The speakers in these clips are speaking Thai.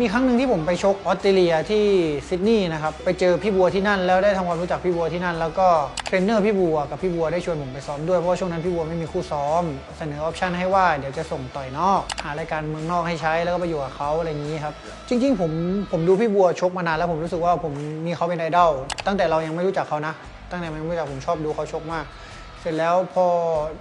มีครั้งหนึ่งที่ผมไปชกออสเตรเลียที่ซิดนีย์นะครับไปเจอพี่บัวที่นั่นแล้วได้ทำความรู้จักพี่บัวที่นั่น แล้วก็เทรนเนอร์พี่บัวกับพี่บัวได้ชวนผมไปซ้อมด้วยเพราะว่าช่วงนั้นพี่บัวไม่มีคู่ซ้อม เสนอออปชันให้ว่าเดี๋ยวจะส่งต่อยนอก หารายการเมืองนอกให้ใช้แล้วก็ไปอยู่กับเขาอะไรอย่างนี้ครับจริง ๆ ผมผมดูพี่บัวชกมานานแล้วผมรู้สึกว่าผมมีเขาเป็นไอดอลตั้งแต่เรายังไม่รู้จักเขานะ ตั้งแต่ยังไม่รู้จักผมชอบดูเขาชกมาก เสร็จแล้วพอ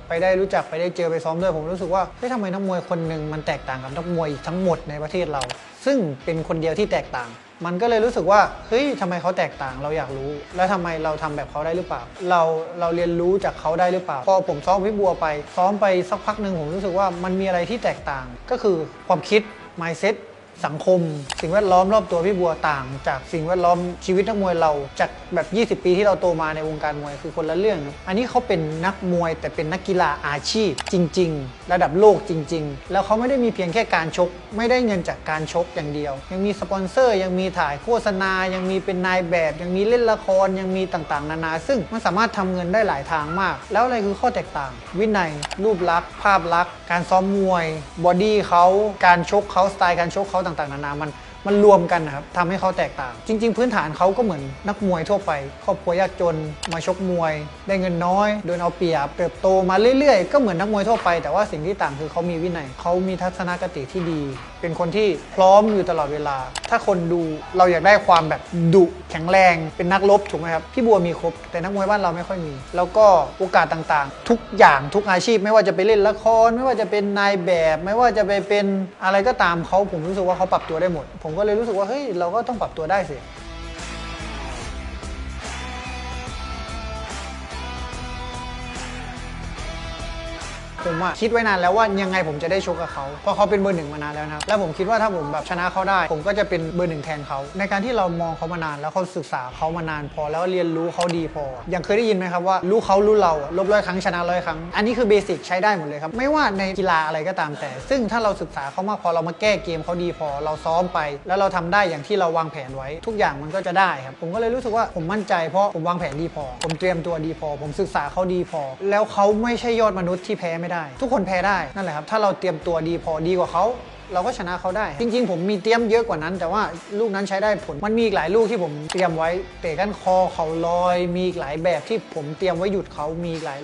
ไปได้รู้จักไปได้เจอไปซ้อมด้วยผมรู้สึกว่าเฮ้ยทำไมนักมวยคนหนึ่งมันแตกต่างกับนักมวยทั้งหมดในประเทศเรา ซึ่งเป็นคนเดียวที่แตกต่าง มันก็เลยรู้สึกว่าเฮ้ยทำไมเขาแตกต่างเราอยากรู้ แล้วทำไมเราทำแบบเขาได้หรือเปล่า เราเราเรียนรู้จากเขาได้หรือเปล่า พอผมซ้อมพี่บัวไป ซ้อมไปสักพักหนึ่งผมรู้สึกว่ามันมีอะไรที่แตกต่าง ก็คือความคิด mindset สังคม สิ่งแวดล้อมรอบตัวพี่บัวต่าง จากสิ่งแวดล้อมชีวิตนักมวยเรา จากแบบ 20 ปีที่เราโตมาในวงการมวยคือคนละเรื่อง อันนี้เขาเป็นนักมวยแต่เป็นนักกีฬาอาชีพจริง ๆ ระดับโลกจริง ๆ แล้วเขาไม่ได้มีเพียงแค่การชก ไม่ได้เงินจากการชกอย่างเดียว ยังมีสปอนเซอร์ ยังมีถ่ายโฆษณา ยังมีเป็นนายแบบ ยังมีเล่นละครยังมีต่างๆ นานา ซึ่งมันสามารถทำเงินได้หลายทางมาก แล้วอะไรคือข้อแตกต่าง วินัยรูปลักษณ์ภาพลักษณ์การซ้อมมวยบอดี้เขาการชกเขาสไตล์การชกเขาต่างๆนานามันมันรวมกันนะครับทำให้เขาแตกต่าง จริง ๆ พื้นฐานเขาก็เหมือนนักมวยทั่วไป ครอบครัวยากจนมาชกมวย ได้เงินน้อยโดนเอาเปรียบเติบโตมาเรื่อยๆ ก็เหมือนนักมวยทั่วไป แต่ว่าสิ่งที่ต่างคือเขามีวินัยเขามีทัศนคติที่ดี เป็นคนที่พร้อมอยู่ตลอดเวลา ถ้าคนดูเราอยากได้ความแบบดุแข็งแรงเป็นนักรบถูกไหมครับพี่บัวมีครบ แต่นักมวยบ้านเราไม่ค่อยมี แล้วก็โอกาสต่างๆ ทุกอย่างทุกอาชีพ ไม่ว่าจะไปเล่นละคร ไม่ว่าจะเป็นนายแบบ ไม่ว่าจะไปเป็นอะไรก็ตามเขาผมรู้สึกว่าเขาปรับตัวได้หมด ผมก็เลยรู้สึกว่าเฮ้ยเราก็ต้องปรับตัวได้สิ ผมอะคิดไว้นานแล้วว่ายังไงผมจะได้ชกกับเขาเพราะเขาเป็นเบอร์หนึ่งมานานแล้วนะครับแล้วผมคิดว่าถ้าผมแบบชนะเขาได้ ผมก็จะเป็นเบอร์หนึ่งแทนเขาในการที่เรามองเขามานานแล้วเขาศึกษาเขามานานพอแล้วเรียนรู้เขาดีพออย่างเคยได้ยินไหมครับว่ารู้เขารู้เราลบร้อยครั้งชนะร้อยครั้งอันนี้คือเบสิกใช้ได้หมดเลยครับไม่ว่าในกีฬาอะไรก็ตามแต่ ซึ่งถ้าเราศึกษาเขามากพอเรามาแก้เกมเขาดีพอ เราซ้อมไป แล้วเราทำได้อย่างที่เราวางแผนไว้ ทุกอย่างมันก็จะได้ครับผมก็เลยรู้สึกว่าผมมั่นใจเพราะผมวางแผนดีพอ ผมเตรียมตัวดีพอ ผมศึกษาเขาดีพอ แล้วเขาไม่ใช่ยอดมนุษย์ที่แพ้ไม่ได้ ทุกคนแพ้ได้นั่นแหละครับถ้าเราเตรียมตัวดีพอดีกว่าเขาเราก็ชนะเขาได้ จริง ๆ ผมมีเตรียมเยอะกว่านั้น แต่ว่าลูกนั้นใช้ได้ผลมันมีอีกหลายลูกที่ผมเตรียมไว้เตะก้นคอเขาลอย มีอีกหลายแบบที่ผมเตรียมไว้หยุดเขามีหลาย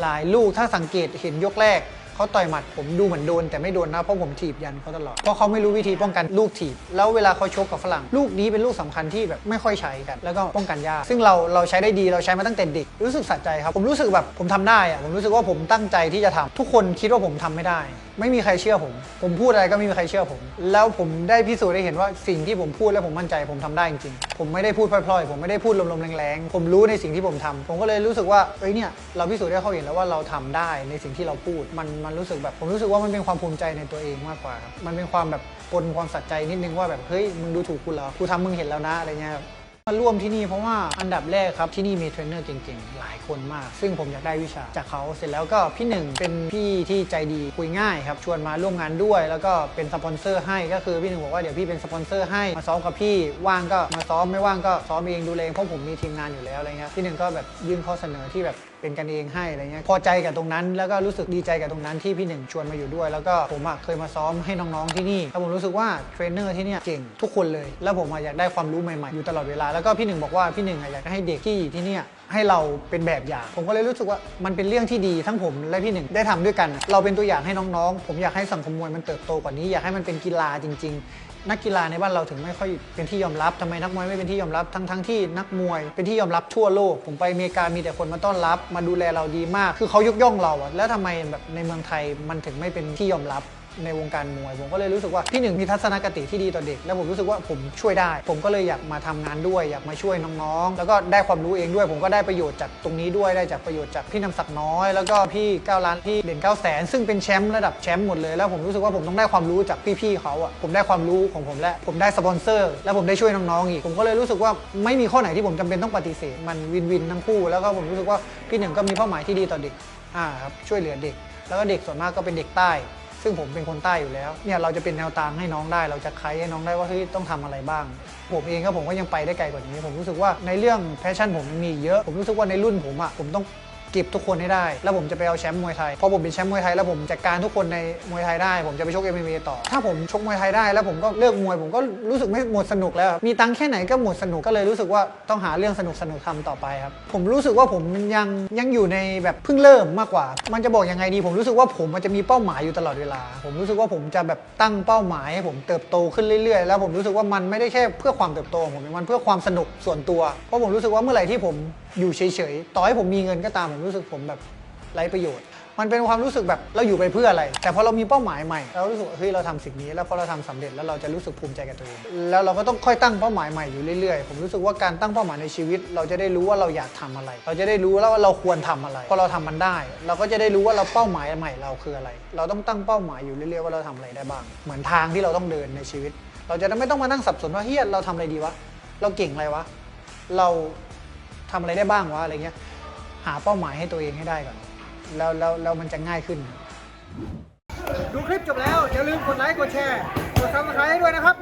หลายลูกถ้าสังเกตเห็นยกแรก เขาต่อยหมัดผมดูเหมือนโดนแต่ไม่โดนนะเพราะผมถีบยันเขาตลอดเพราะเขาไม่รู้วิธีป้องกันลูกถีบ แล้วเวลาเขาชกกับฝรั่ง ลูกนี้เป็นลูกสำคัญที่แบบไม่ค่อยใช้กัน แล้วก็ป้องกันยากซึ่งเราเราใช้ได้ดีเราใช้มาตั้งแต่เด็กรู้สึกสะใจครับผมรู้สึกแบบผมทำได้อะผมรู้สึกว่าผมตั้งใจที่จะทำทุกคนคิดว่าผมทำไม่ได้ ไม่มีใครเชื่อผม ผมพูดอะไรก็ไม่มีใครเชื่อผม แล้วผมได้พิสูจน์ได้เห็นว่าสิ่งที่ผมพูดแล้วผมมั่นใจผมทำได้จริงๆ ผมไม่ได้พูดพล่อยๆ ผมไม่ได้พูดลมๆแรงๆ ผมรู้ในสิ่งที่ผมทำผมก็เลยรู้สึกว่าเอ้ยเนี่ยเราพิสูจน์ให้เขาเห็นแล้วว่าเราทำได้ในสิ่งที่เราพูด มันมันรู้สึกแบบ ผมรู้สึกว่ามันเป็นความภูมิใจในตัวเองมากกว่าครับ มันเป็นความแบบปนความสัจใจนิดนึงว่าแบบเฮ้ยมึงดูถูกกูเหรอกูทำมึงเห็นแล้วนะอะไรเงี้ยครับ มาร่วมที่นี่เพราะว่าอันดับแรกครับที่นี่มีเทรนเนอร์เก่งๆ หลายคนมาก ซึ่งผมอยากได้วิชาจากเขาเสร็จแล้วก็พี่หนึ่งเป็นพี่ที่ใจดีคุยง่ายครับชวนมาร่วมงานด้วย แล้วก็เป็นสปอนเซอร์ให้ก็คือพี่หนึ่งบอกว่าเดี๋ยวพี่เป็นสปอนเซอร์ให้มาซ้อมกับพี่ว่างก็มาซ้อมไม่ว่างก็ซ้อมเองดูแลเองเพราะผมมีทีมงานอยู่แล้วอะไรเงี้ยพี่หนึ่งก็แบบยื่นข้อเสนอที่แบบเป็นกันเองให้อะไรเงี้ยพอใจกับตรงนั้น แล้วก็รู้สึกดีใจกับตรงนั้นที่พี่หนึ่งชวนมาอยู่ด้วย แล้วก็ผมเคยมาซ้อมให้น้องๆที่นี่แล้วผมรู้สึกว่าเทรนเนอร์ที่นี่เก่งทุกคนเลย แล้วผมอะอยากได้ความรู้ใหม่ๆอยู่ตลอดเวลาแล้วก็พี่หนึ่งบอกว่าพี่หนึ่งอะอยากให้เด็กที่ที่เนี่ยให้เราเป็นแบบอย่าง ผมก็เลยรู้สึกว่ามันเป็นเรื่องที่ดีทั้งผมและพี่หนึ่งได้ทำด้วยกันอะเราเป็นตัวอย่างให้น้องๆ ผมอยากให้สังคมมวยมันเติบโตกว่านี้อยากให้มันเป็นกีฬาจริง ๆ นักกีฬาในบ้านเราถึงไม่ค่อยเป็นที่ยอมรับทำไมนักมวยไม่เป็นที่ยอมรับทั้งทั้งที่นักมวย เป็นที่ยอมรับทั่วโลก ผมไปอเมริกามีแต่คนมาต้อนรับ มาดูแลเราดีมาก คือเขายกย่องเราอะแล้วทำไมแบบในเมืองไทยมันถึงไม่เป็นที่ยอมรับ ในวงการมวย ผมก็เลยรู้สึกว่าพี่หนึ่งมีทัศนคติที่ดีต่อเด็ก แล้วผมรู้สึกว่าผมช่วยได้ ผมก็เลยอยากมาทำงานด้วย อยากมาช่วยน้องๆ แล้วก็ได้ความรู้เองด้วย ผมก็ได้ประโยชน์จากตรงนี้ด้วยได้จากประโยชน์จากพี่นำศักดิ์น้อยแล้วก็พี่ก้าวล้านพี่เด่นเก้าแสนซึ่งเป็นแชมป์ระดับแชมป์หมดเลยแล้วผมรู้สึกว่าผมต้องได้ความรู้จากพี่ๆเขาอะผมได้ความรู้ของผมและผมได้สปอนเซอร์ แล้วผมได้ช่วยน้องๆอีก ผมก็เลยรู้สึกว่าไม่มีข้อไหนที่ผมจำเป็นต้องปฏิเสธมันวินวินทั้งคู่ แล้วก็ผมรู้สึกว่าพี่หนึ่งก็มีเป้าหมายที่ดีต่อเด็กอ่าครับช่วยเหลือเด็ก แล้วก็เด็กส่วนมากก็เป็นเด็กใต้ ซึ่งผมเป็นคนใต้อยู่แล้วเนี่ยเราจะเป็นแนวทางให้น้องได้ เราจะไคให้น้องได้ว่าเฮ้ยต้องทำอะไรบ้าง ผมเองก็ผมก็ยังไปได้ไกลกว่านี้ ผมรู้สึกว่าในเรื่องแพชชั่นผมมีเยอะ ผมรู้สึกว่าในรุ่นผมอะผมต้อง เก็บทุกคนให้ได้ แล้วผมจะไปเอาแชมป์มวยไทยพอผมเป็นแชมป์มวยไทยแล้วผมจัดการทุกคนในมวยไทยได้ ผมจะไปชก MMA ต่อ ถ้าผมชกมวยไทยได้ แล้วผมก็เลิกมวยผมก็รู้สึกไม่หมดสนุกแล้วมีตังค์แค่ไหนก็หมดสนุกก็เลยรู้สึกว่าต้องหาเรื่องสนุกสนุกทำต่อไปครับผมรู้สึกว่าผมยังยังอยู่ในแบบเพิ่งเริ่มมากกว่า มันจะบอกยังไงดี ผมรู้สึกว่าผมมันจะมีเป้าหมายอยู่ตลอดเวลา ผมรู้สึกว่าผมจะแบบตั้งเป้าหมายให้ผมเติบโตขึ้นเรื่อยๆ แล้วผมรู้สึกว่ามันไม่ได้แค่เพื่อความเติบโตของผมมันเพื่อความสนุกส่วนตัวเพราะผมรู้สึกว่าเมื่อไหร่ที่ผม อยู่เฉยๆ ต่อให้ผมมีเงินก็ตามผมรู้สึกผมแบบไร้ประโยชน์ มันเป็นความรู้สึกแบบเราอยู่ไปเพื่ออะไร แต่พอเรามีเป้าหมายใหม่เรารู้สึกเฮ้ยเราทำสิ่งนี้ แล้วพอเราทำสำเร็จแล้วเราจะรู้สึกภูมิใจกับตัวเองแล้วเราก็ต้องค่อยตั้งเป้าหมายใหม่อยู่เรื่อยๆ ผมรู้สึกว่าการตั้งเป้าหมายในชีวิต เราจะได้รู้ว่าเราอยากทำอะไร เราจะได้รู้แล้วว่าเราควรทำอะไรพอเราทำมันได้ เราก็จะได้รู้ว่าเราเป้าหมายใหม่เราคืออะไร เราต้องตั้งเป้าหมายอยู่เรื่อยๆว่าเราทำอะไรได้บ้าง เหมือนทางที่เราต้องเดินในชีวิต เราจะไม่ต้องมานั่งสับสนว่าเฮียเราทำอะไรดีวะเราเก่งอะไรวะเรา ทำอะไรได้บ้างวะอะไรเงี้ยหาเป้าหมายให้ตัวเองให้ได้ก่อนแล้วแล้วแล้วมันจะง่ายขึ้น ดูคลิปจบแล้วอย่าลืมกดไลค์กดแชร์กดซับสไครต์ให้ด้วยนะครับ